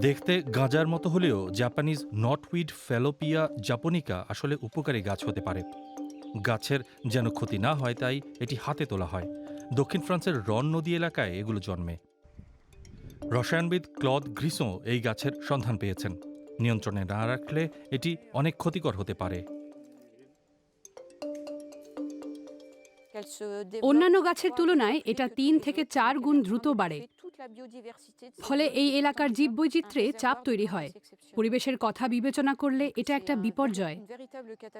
দেখতে গাঁজার মতো হলেও জাপানিজ নটউইড ফেলোপিয়া জাপনিকা আসলে উপকারী গাছ হতে পারে। গাছের যেন ক্ষতি না হয় তাই এটি হাতে তোলা হয়। দক্ষিণ ফ্রান্সের রন নদী এলাকায় এগুলো জন্মে। রসায়নবিদ ক্লদ গ্রিসো এই গাছের সন্ধান পেয়েছেন। নিয়ন্ত্রণে না রাখলে এটি অনেক ক্ষতিকর হতে পারে। অন্যান্য গাছের তুলনায় এটা তিন থেকে চার গুণ দ্রুত বাড়ে। ফলে এই এলাকার জীববৈচিত্র্যে চাপ তৈরি হয়। পরিবেশের কথা বিবেচনা করলে এটা একটা বিপর্যয়।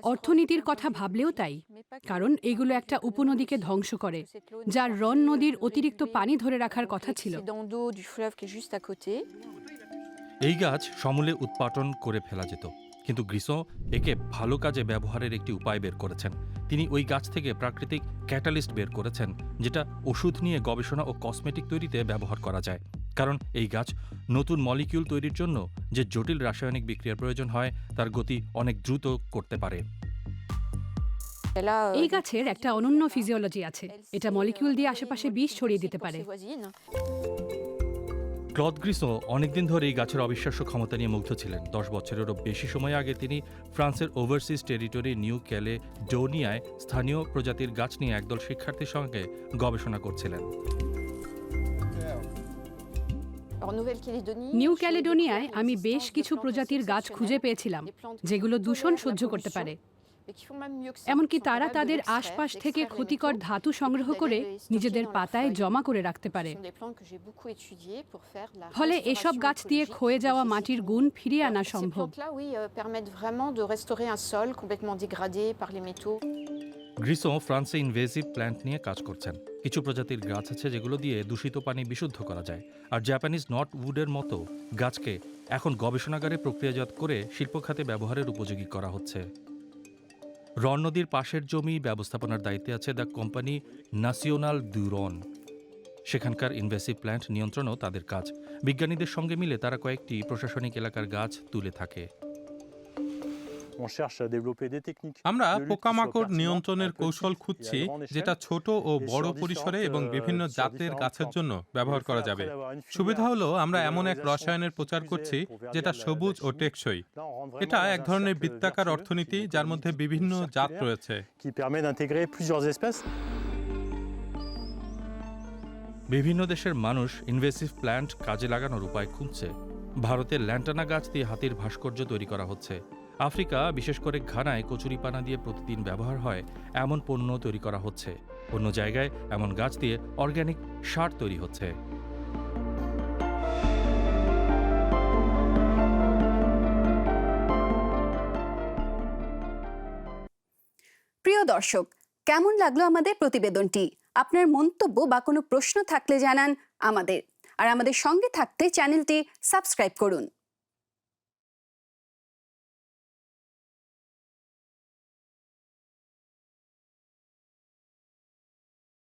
অর্থনীতির কথা ভাবলেও তাই কারণ এগুলো একটা উপনদীকে ধ্বংস করে যার রন নদীর অতিরিক্ত পানি ধরে রাখার কথা ছিল। এই গাছ সমূলে উৎপাটন করে ফেলা যেত। কিন্তু গ্রীষ্ম একে ভালো কাজে ব্যবহারের একটি উপায় বের করেছেন। তিনি ওই গাছ থেকে প্রাকৃতিক ক্যাটালিস্ট বের করেছেন, যেটা ওষুধ নিয়ে গবেষণা ও কসমেটিক তৈরিতে ব্যবহার করা যায়। কারণ এই গাছ নতুন মলিকিউল তৈরির জন্য যে জটিল রাসায়নিক বিক্রিয়ার প্রয়োজন হয়, তার গতি অনেক দ্রুত করতে পারে। এই গাছের একটা অনন্য ফিজিওলজি আছে। এটা মলিকিউল দিয়ে আশেপাশে বিষ ছড়িয়ে দিতে পারে। ক্লদ গ্রিসো অনেকদিন ধরে এই গাছের অবিশ্বাস্য ক্ষমতা নিয়ে মুগ্ধ ছিলেন। দশ বছরেরও বেশি সময় আগে তিনি ফ্রান্সের ওভারসিজ টেরিটরি নিউ ক্যালে ডোনিয়ায় স্থানীয় প্রজাতির গাছ নিয়ে একদল শিক্ষার্থীর সঙ্গে গবেষণা করছিলেন। নিউ ক্যালেডোনিয়ায় আমি বেশ কিছু প্রজাতির গাছ খুঁজে পেয়েছিলাম, যেগুলো দূষণ সহ্য করতে পারে। এমনকি তারা তাদের আশপাশ থেকে ক্ষতিকর ধাতু সংগ্রহ করে নিজেদের পাতায় জমা করে রাখতে পারে। ফলে এসব গাছ দিয়ে ক্ষয়ে যাওয়া মাটির গুণ ফিরিয়ে আনা সম্ভব। গ্রিসো ফ্রান্সে ইনভেসিভ প্ল্যান্ট নিয়ে কাজ করছেন। কিছু প্রজাতির গাছ আছে যেগুলো দিয়ে দূষিত পানি বিশুদ্ধ করা যায়। আর জাপানিজ নট উডের মতো গাছকে এখন গবেষণাগারে প্রক্রিয়াজাত করে শিল্পখাতে ব্যবহারের উপযোগী করা হচ্ছে। রন নদীর পাশের জমি ব্যবস্থাপনার দায়িত্বে আছে দ্য কোম্পানি ন্যাশিওনাল দুরন। সেখানকার ইনভেসিভ প্ল্যান্ট নিয়ন্ত্রণও তাদের কাজ। বিজ্ঞানীদের সঙ্গে মিলে তারা কয়েকটি প্রশাসনিক এলাকার গাছ তুলে থাকে। আমরা পোকামাকড় নিয়ন্ত্রণের কৌশল খুঁজছি যেটা ছোট ও বড় পরিসরে এবং বিভিন্ন জাতের গাছের জন্য ব্যবহার করা যাবে। সুবিধা হলো আমরা এমন এক রসায়নের প্রচার করছি যেটা সবুজ ও টেকসই। এটা এক ধরনের বৃত্তাকার অর্থনীতি যার মধ্যে বিভিন্ন জাত রয়েছে. বিভিন্ন দেশের মানুষ ইনভেসিভ প্ল্যান্ট কাজে লাগানোর উপায় খুঁজছে। ভারতের ল্যান্টানা গাছ দিয়ে হাতির ভাস্কর্য তৈরি করা হচ্ছে। আফ্রিকা, বিশেষ করে ঘানায় কচুরিপানা দিয়ে প্রতিদিন ব্যবহার হয়, এমন পণ্য তৈরি করা হচ্ছে। অন্য জায়গায় এমন গাছ দিয়ে অর্গ্যানিক সার তৈরি হচ্ছে। প্রিয় দর্শক, কেমন লাগল আমাদের প্রতিবেদনটি? আপনার মন্তব্য বা কোনো প্রশ্ন থাকলে জানান আমাদের। আর আমাদের সঙ্গে থাকতে চ্যানেলটি সাবস্ক্রাইব করুন।